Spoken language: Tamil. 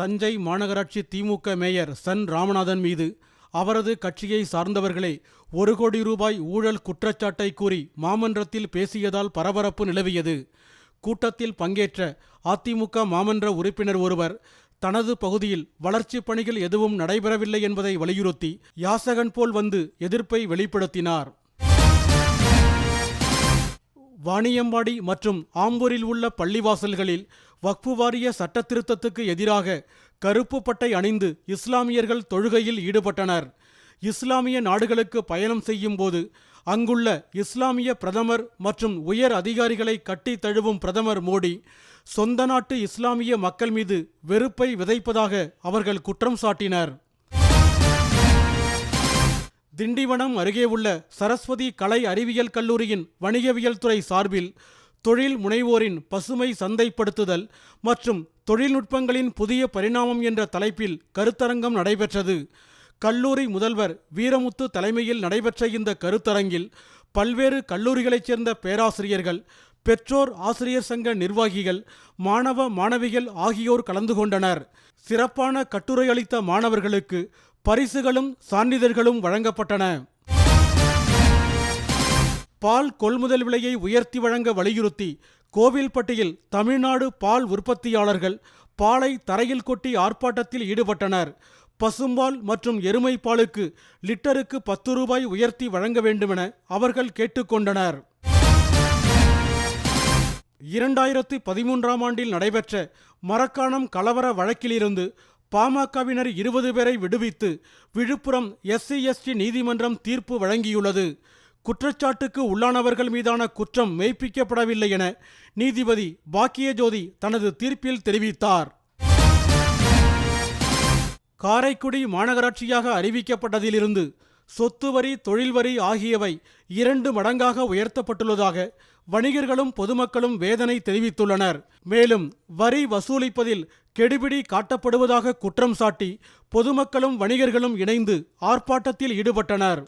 தஞ்சை மாநகராட்சி திமுக மேயர் சன் ராமநாதன் மீது அவரது கட்சியை சார்ந்தவர்களே ஒரு கோடி ரூபாய் ஊழல் குற்றச்சாட்டை கூறி மாமன்றத்தில் பேசியதால் பரபரப்பு நிலவியது. கூட்டத்தில் பங்கேற்ற அதிமுக மாமன்ற உறுப்பினர் ஒருவர் தனது பகுதியில் வளர்ச்சிப் பணிகள் எதுவும் நடைபெறவில்லை என்பதை வலியுறுத்தி யாசகன் போல் வந்து எதிர்ப்பை வெளிப்படுத்தினார். வாணியம்பாடி மற்றும் ஆம்பூரில் உள்ள பள்ளிவாசல்களில் வக்ஃபு வாரிய சட்டத்திருத்தத்துக்கு எதிராக கருப்பு பட்டை அணிந்து இஸ்லாமியர்கள் தொழுகையில் ஈடுபட்டனர். இஸ்லாமிய நாடுகளுக்கு பயணம் செய்யும் போது அங்குள்ள இஸ்லாமிய பிரதமர் மற்றும் உயர் அதிகாரிகளை கட்டி தழுவும் பிரதமர் மோடி சொந்த நாட்டு இஸ்லாமிய மக்கள் மீது வெறுப்பை விதைப்பதாக அவர்கள் குற்றம் சாட்டினர். திண்டிவனம் அருகே உள்ள சரஸ்வதி கலை அறிவியல் கல்லூரியின் வணிகவியல் துறை சார்பில் தொழில் முனைவோரின் பசுமை சந்தைப்படுத்துதல் மற்றும் தொழில்நுட்பங்களின் புதிய பரிணாமம் என்ற தலைப்பில் கருத்தரங்கம் நடைபெற்றது. கல்லூரி முதல்வர் வீரமுத்து தலைமையில் நடைபெற்ற இந்த கருத்தரங்கில் பல்வேறு கல்லூரிகளைச் சேர்ந்த பேராசிரியர்கள் பெற்றோர் ஆசிரியர் சங்க நிர்வாகிகள் மாணவ மாணவிகள் ஆகியோர் கலந்து கொண்டனர். சிறப்பான கட்டுரையளித்த மாணவர்களுக்கு பரிசுகளும் சான்றிதழ்களும் வழங்கப்பட்டன. பால் கொள்முதல் விலையை உயர்த்தி வழங்க வலியுறுத்தி கோவில்பட்டியில் தமிழ்நாடு பால் உற்பத்தியாளர்கள் பாலை தரையில் கொட்டி ஆர்ப்பாட்டத்தில் ஈடுபட்டனர். பசும்பால் மற்றும் எருமை பாலுக்கு லிட்டருக்கு பத்து ரூபாய் உயர்த்தி வழங்க வேண்டுமென அவர்கள் கேட்டுக்கொண்டனர். இரண்டாயிரத்தி பதிமூன்றாம் ஆண்டில் நடைபெற்ற மரக்காணம் கலவர வழக்கிலிருந்து பாமகவினர் இருபது பேரை விடுவித்து விழுப்புரம் எஸ்சி எஸ்டி நீதிமன்றம் தீர்ப்பு வழங்கியுள்ளது. குற்றச்சாட்டுக்கு உள்ளானவர்கள் மீதான குற்றம் மெய்ப்பிக்கப்படவில்லை என நீதிபதி பாக்கியஜோதி தனது தீர்ப்பில் தெரிவித்தார். காரைக்குடி மாநகராட்சியாக அறிவிக்கப்பட்டதிலிருந்து சொத்து வரி தொழில் வரி ஆகியவை இரண்டு மடங்காக உயர்த்தப்பட்டுள்ளதாக வணிகர்களும் பொதுமக்களும் வேதனை தெரிவித்துள்ளனர். மேலும் வரி வசூலிப்பதில் கெடுபிடி காட்டப்படுவதாக குற்றம் சாட்டி பொதுமக்களும் வணிகர்களும் இணைந்து ஆர்ப்பாட்டத்தில் ஈடுபட்டனர்.